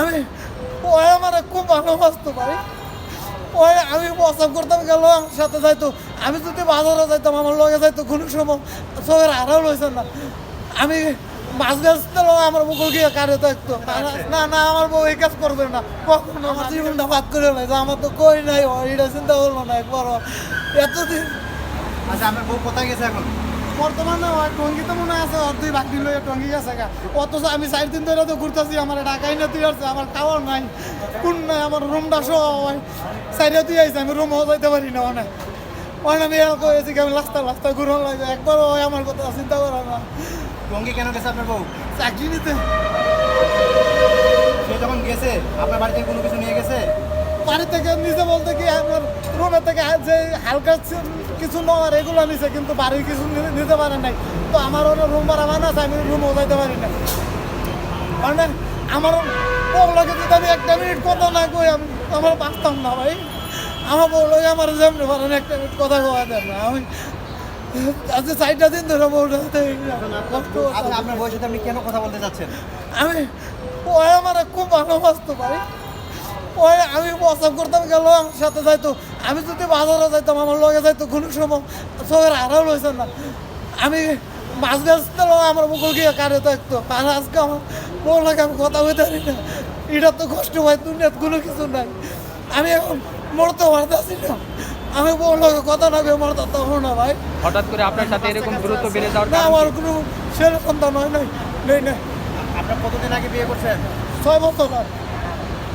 আমি ওই আমার খুব ভালোবাসতো ভাই ওই আমি প্রস্তাব করতাম গেল, আমার সাথে যাইতো। আমি যদি বাজারে যাইতাম, আমার লগে যাইতো কোনো সময়। চোখের আড়াও লইছে না। আমি মাছ বেচতে আমার মুকুল গিয়ে কারে থাকতো। না না, আমার বউ এই কাজ করবে না। কখনো আমার জীবনটা বাদ করে নাই আমার তো কই নাই এটা চিন্তা করল না একবার এতদিন আচ্ছা আপনার বউ কোথায় গেছে এখন? বর্তমানে ওই টঙ্গি তো মনে আছে ওর দুই বাকি লইয়া টঙ্গি গেছে গা। অথচ আমি চার দিন ধরে তো ঘুরতেছি আমার ঢাকাই না তুই আসছে আমার খাওয়ার নাই কোন নাই আমার রুমটা সহ সাইডে তুই আইছে আমি রুমও যাইতে পারি না অনেক। অনেক আমি এরকম কি আমি রাস্তা রাস্তা ঘুরন লাগে একবার আমার কথা চিন্তা করে না। টঙ্গি কেন গেছে আপনার বউ? চাকরি নিতে। সে যখন গেছে আপনার বাড়ি থেকে কোনো কিছু নিয়ে গেছে? বাড়ি থেকে নিজে বলতে কি আমার রুমের থেকে যে হালকা কিছু নেওয়ার এগুলো নিছে কিন্তু বাড়ির কিছু নিতে পারে নাই। তো আমার ওরা রুম ভাড়া মানে আছে আমি রুম যাইতে পারি না মানে আমার বউলাকে যদি আমি একটা মিনিট কথা না কই আমি আমার বাঁচতাম না ভাই। আমার বউলাকে আমার যেমনি পারেন একটা মিনিট কথা কওয়া দেন না। আমি আজকে চারটা দিন ধরে বউটা আচ্ছা। আপনার বউয়ের সাথে আপনি কেন কথা বলতে চাচ্ছেন আমি ওই আমার খুব ভালোবাসতো ভাই। ওই আমি প্রস্তাব করতাম গেল আমার সাথে যাইতো। আমি যদি বাজারে যাইতাম আমার লগে যাইতো কোনো সময়। চোখের আড়াও লইছে না। আমি মাছ বেচতে আমার মুকুল গিয়ে কারে থাকতো। আর আজকে আমার বউ লাগে আমি কথা বলতে পারি না। এটা তো কষ্ট ভাই দুনিয়াত কোনো কিছু নাই। আমি এখন মরতে পারতেছি না। আমি বউ লাগে কথা না কয়ে মরতে তখন না ভাই। হঠাৎ করে আপনার সাথে এরকম দূরত্ব বেড়ে যাওয়ার না আমার কোনো ছেলে সন্তান হয় নাই নেই না আপনার কতদিন আগে বিয়ে করছেন? ছয় বছর আর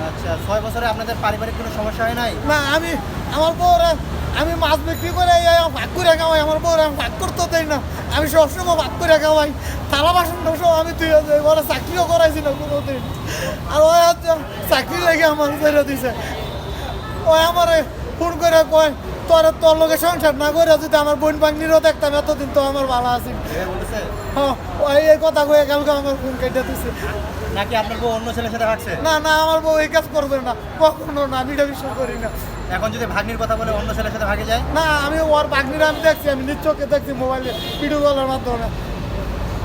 আচ্ছা ছয় বছরে আপনাদের পারিবারিক কোনো সমস্যা হয় নাই? না, আমি, আমার বউরা, আমি মাছ বিক্রি করে ভাগ করে খাওয়াই, আমার বউরা আমি ভাগ করতে দেই না। আমি সবসময় ভাগ করে খাওয়াই থালা বাসন সব আমি তুই ওরা চাকরিও করাইছি না কোনোদিন। আর হচ্ছে চাকরি লেগে আমার ছেড়ে দিছে। ওই আমার ফোন করে কয় তোর তোর লোকে সংসার না করে যদি আমার বোন বাংলিরও দেখতাম এতদিন তো আমার ভালো আছি। হ্যাঁ এই কথা কয়ে কালকে আমার ফোন কেটে দিছে। নাকি আপনার বউ অন্য ছেলের সাথে ভাগছে না না আমার বউ এই কাজ করবে না। কখনো না আমি এটা বিশ্বাস করি না। এখন যদি ভাগ্নির কথা বলে অন্য ছেলের সাথে ভাগে যায়? না আমি ওর বাগনিরা আমি দেখছি আমি নিজ চোখে দেখছি মোবাইলে ভিডিও কলের মাধ্যমে।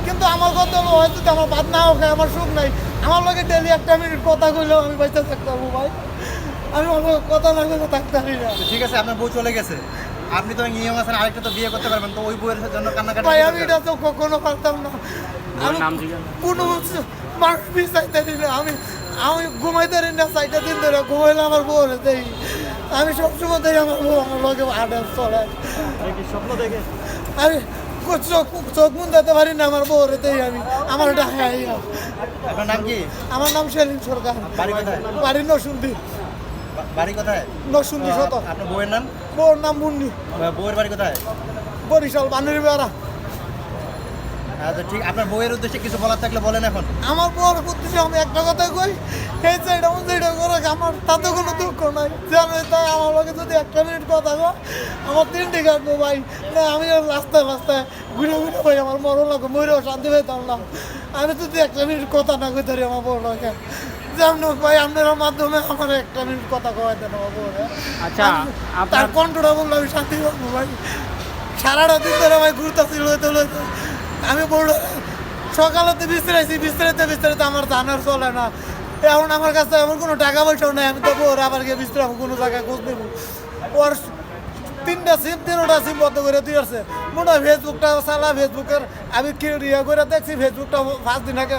কিন্তু আমার কথা হলো হয়তো আমার বাদ না হোক আমার সুখ নাই। আমার লগে ডেলি একটা মিনিট কথা কইলেও আমি বাইতে থাকতাম ভাই আমি কথা না কইলে থাকতে পারি না। ঠিক আছে আপনার বউ চলে গেছে। আপনি তো নিয়ম আছেন আরেকটা তো বিয়ে করতে পারবেন তো ওই বউয়ের জন্য কান্নাকাটি ভাই আমি এটা তো কখনো পারতাম না। আমি নাম কোনো মানুষ চাইতে আমি আমি ঘুমাইতে পারি না চাইটা দিন ধরে ঘুমাইলে আমার বউ দেই। আমি সবসময় আমার বউ আমার লগে আডে চলে। স্বপ্ন দেখে আমি কো- চোখ চোখ মুন দিতে পারি না আমার বউ দেই আমি আমার এটা নাম কি? আমার নাম সেলিম সরকার। বাড়ি নসুন্দি বাড়ি কোথায়? নসুন্দি শত আপনার বউয়ের নাম? বউর নাম মুন্নি। বউয়ের বাড়ি কোথায়? বরিশাল বানুরি বেড়া আচ্ছা ঠিক আপনার বউয়ের উদ্দেশ্যে কিছু বলার থাকলে বলেন এখন। আমার বউর প্রতি আমি একটা কথা কই এই সাইডে আমার সাইডে করে আমার তাতে কোনো দুঃখ নাই। জানো তাই আমার লগে যদি একটা মিনিট কথা কো আমার তিনটি কাটবো ভাই। না আমি রাস্তায় রাস্তায় ঘুরে ঘুরে ভাই আমার মরণ লাগে মরেও শান্তি পেতাম না। আমি যদি একটা মিনিট কথা না কই ধরি আমার বউ লগে। যেমন হোক ভাই আপনার মাধ্যমে আমার একটা মিনিট কথা কওয়াই দেন আচ্ছা, তার কণ্ঠটা বললে আমি শান্তি পাবো ভাই। সারাটা দিন ধরে ভাই ঘুরতেছি লইতে লইতে আমি বলল সকালেতে বিস্তারাইছি বিস্তারিতে বিস্তারিত আমার জানার চলে না। এখন আমার কাছে এমন কোনো টাকা পয়সাও নেই আমি তো ওর আবার গিয়ে বিস্তারাম কোনো জায়গায় খোঁজ নেব। ওর তিনটা সিম তিনটা সিম বন্ধ করে দিয়ে আসছে মনে হয় ফেসবুকটা চালা ফেসবুকের আমি কি ইয়ে করে দেখছি ফেসবুকটা পাঁচ দিন আগে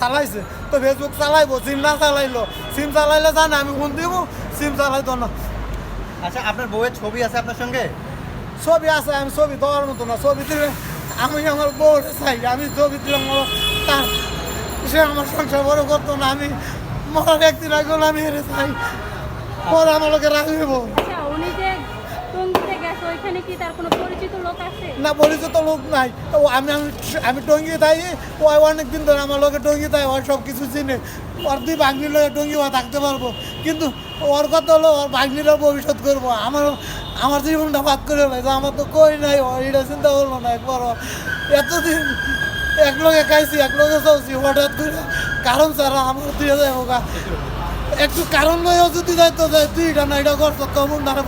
চালাইছে। তো ফেসবুক চালাইবো সিম না চালাইলো। সিম চালাইলে জানে আমি ফোন দিব সিম চালাই চালাইতো না। আচ্ছা আপনার বউয়ের ছবি আছে আপনার সঙ্গে? ছবি আছে আমি ছবি দেওয়ার মতো না ছবি দিলে আমি আমার বউ চাই আমি ছবি দিলাম তার সে আমার সংসার বড় করতো না আমি মরার একদিন আগে আমি হেরে চাই। পরে আমার লোকে রাখব আচ্ছা উনি যে টঙ্গিতে গেছে ওইখানে কি তার কোনো পরিচিত লোক আছে? না পরিচিত লোক নাই। ও আমি আমি টঙ্গি তাই ও অনেক দিন ধরে আমার লোকে টঙ্গি তাই ওর সব কিছু চিনে। ওর দুই ভাগ্নি লোকে টঙ্গি ও থাকতে পারব। কিন্তু ওর কথা হলো, ওর ভাগ্নিরা ভবিষ্যৎ করব। আমার আমার জীবনটা বাদ করে লাগে আমার তো কই নাই এটা চিন্তা করল না একবার। এতদিন এক লোকে খাইছি, এক লোকে চলছি, হঠাৎ করে কারণ ছাড়া আমার দিয়ে যায় হোক একটু কারণ লয়েও যদি যাইতো যায় তুই এটা না, এটা করতো কমন দ্বারা